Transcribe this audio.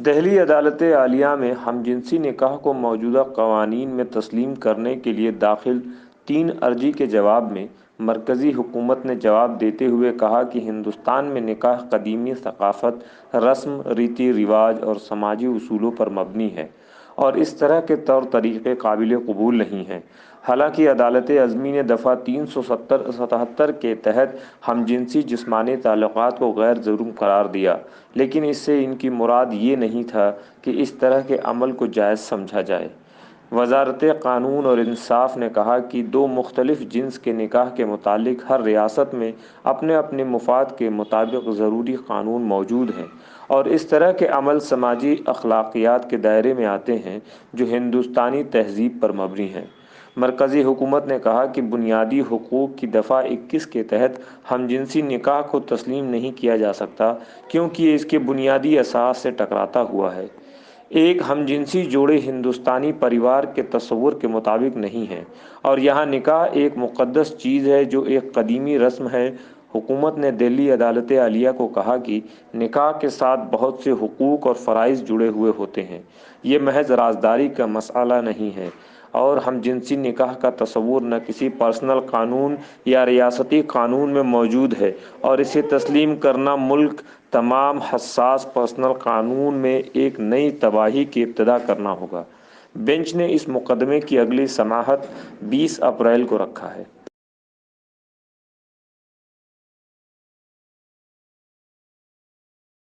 दहली अदालत आलिया में हम जिनसी निकाह को मौजूदा कवानीन में तस्लीम करने के लिए दाखिल तीन अर्जी के जवाब में मरकज़ी हुकूमत ने जवाब देते हुए कहा कि हिंदुस्तान में निकाह कदीमी सकाफ़त, रस्म रीति रिवाज और समाजी असूलों पर मबनी है। और इस तरह के तौर तरीक़े काबिल कबूल नहीं हैं। हालाँकि अदालत अज़मी ने दफ़ा तीन सौ सत्तर, सतहत्तर के तहत हम जिनसी जिसमानी ताल्लुक़ को गैर ज़रूर करार दिया, लेकिन इससे इनकी मुराद ये नहीं था कि इस तरह के अमल को जायज़ समझा जाए। वजारत क़ानून और इंसाफ ने कहा कि दो मुख्तलिफ़ जिन्स के निकाह के मुतालिक हर रियासत में अपने अपने मुफाद के मुताबिक ज़रूरी क़ानून मौजूद हैं और इस तरह के अमल समाजी अखलाकियात के दायरे में आते हैं जो हिंदुस्तानी तहजीब पर मबनी हैं। मरकज़ी हुकूमत ने कहा कि बुनियादी हकूक़ की दफ़ा इक्कीस के तहत हमजिनसी निकाह को तस्लीम नहीं किया जा सकता क्योंकि ये इसके बुनियादी असास से टकराता हुआ है। एक हमजिनसी जोड़े हिंदुस्तानी परिवार के तस्वुर के मुताबिक नहीं है। और यहाँ निकाह एक मुक़दस चीज़ है, जो एक कदीमी रस्म है। हुकूमत ने दिल्ली अदालत आलिया को कहा कि निकाह के साथ बहुत से हकूक़ और फ़रज़ जुड़े हुए होते हैं। ये महज राजदारी का मसाला नहीं है। और हम जिनसी निकाह का तस्वूर न किसी पर्सनल कानून या रियासती कानून में मौजूद है और इसे तस्लीम करना मुल्क तमाम हसास पर्सनल कानून में एक नई तबाही की इब्तदा करना होगा। बेंच ने इस मुकदमे की अगली समाहत 20 अप्रैल को रखा है।